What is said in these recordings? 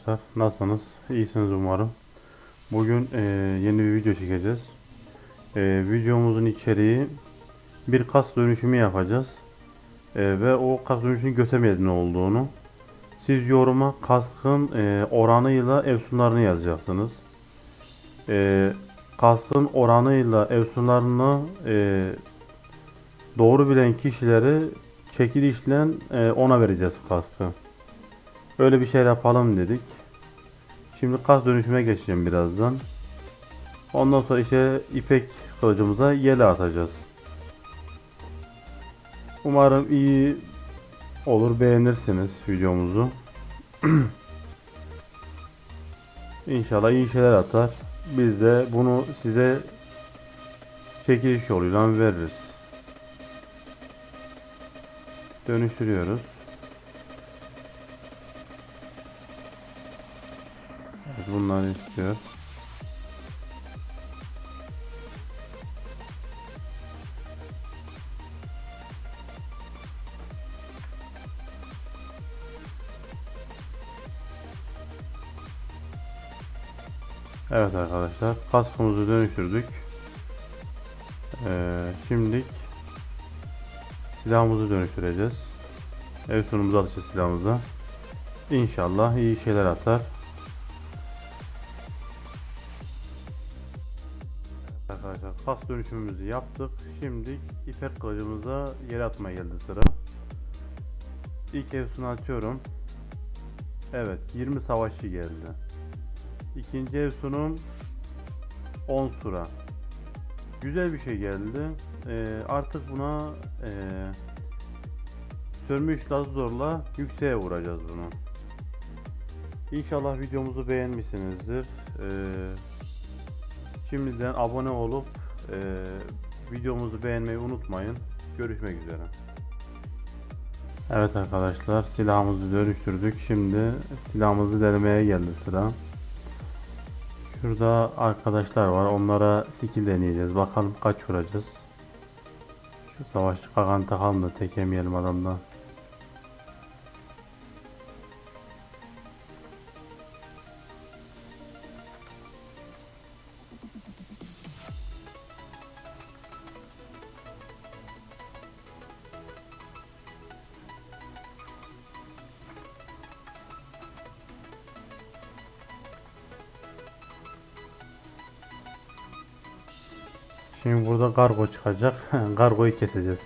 Arkadaşlar. Nasılsınız? İyisiniz umarım. Bugün e, yeni bir video çekeceğiz. E, videomuzun içeriği bir kas dönüşümü yapacağız. E, ve o kas dönüşümünü göstermeyeceğiz ne olduğunu. Siz yoruma kaskın e, oranıyla efsunlarını yazacaksınız. E, kaskın oranıyla efsunlarını e, doğru bilen kişileri çekilişle e, ona vereceğiz kaskı. Öyle bir şey yapalım dedik. Şimdi kas dönüşüme geçeceğim birazdan. Ondan sonra işte ipek kılıcımıza yele atacağız. Umarım iyi olur beğenirsiniz videomuzu. İnşallah iyi şeyler atar. Biz de bunu size çekiliş yoluyla veririz. Dönüştürüyoruz. Bunları istiyor. Evet arkadaşlar kaskımızı dönüştürdük. Ee, şimdilik silahımızı dönüştüreceğiz. Ev sunumuzu alacağız silahımıza. İnşallah iyi şeyler atar. Kas dönüşümümüzü yaptık. Şimdi ipek kılıcımıza yere atmaya geldi sıra. İlk evsunu atıyorum. Evet 20 savaşçı geldi. İkinci evsunum 10 sura. Güzel bir şey geldi. Ee, artık buna ee, sönmüş lazorla yükseğe vuracağız bunu. İnşallah videomuzu beğenmişsinizdir. Ee, Şimdiden abone olup e, videomuzu beğenmeyi unutmayın. Görüşmek üzere. Evet arkadaşlar silahımızı dönüştürdük. Şimdi silahımızı denemeye geldi sıra. Şurada arkadaşlar var. Onlara skill deneyeceğiz. Bakalım kaç vuracağız. Şu savaşçı kakan takalım da tek yemeyelim adamdan. Şimdi burada kargo çıkacak. Kargoyu keseceğiz.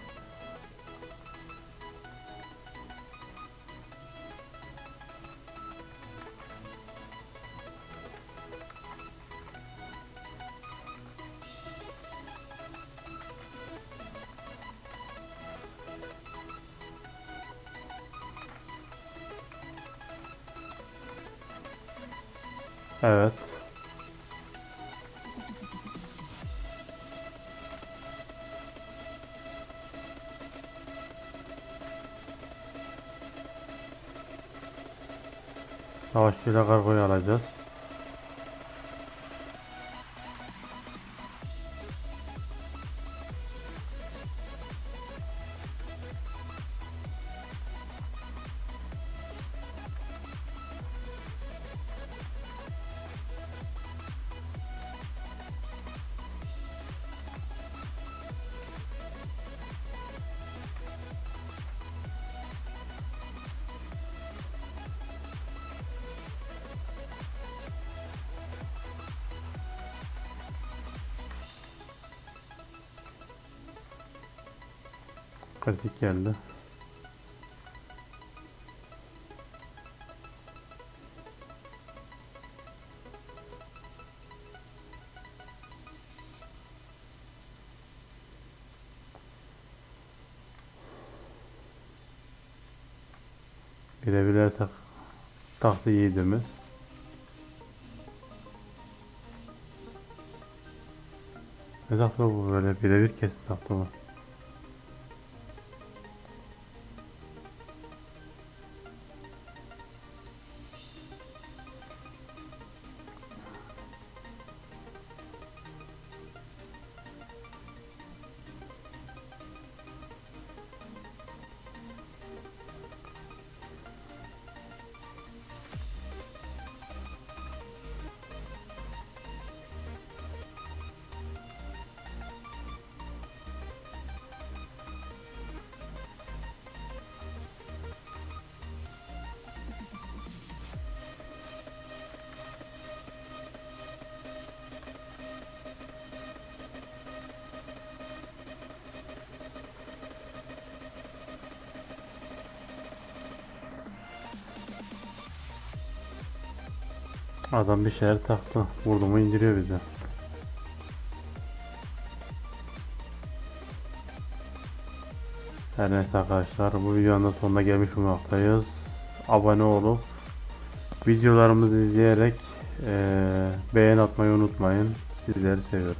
Evet. Savaşçıyla kargoyu alacağız. Kritik geldi. Bile tak taktı yiğidimiz. Ne taktı bu böyle birebir kesin taktı bu. Adam bir şeyler taktı. Vurdu mu indiriyor bizi. Her neyse arkadaşlar bu videonun da sonuna gelmiş bulunmaktayız. Abone olup videolarımızı izleyerek eee beğen atmayı unutmayın. Sizleri seviyorum.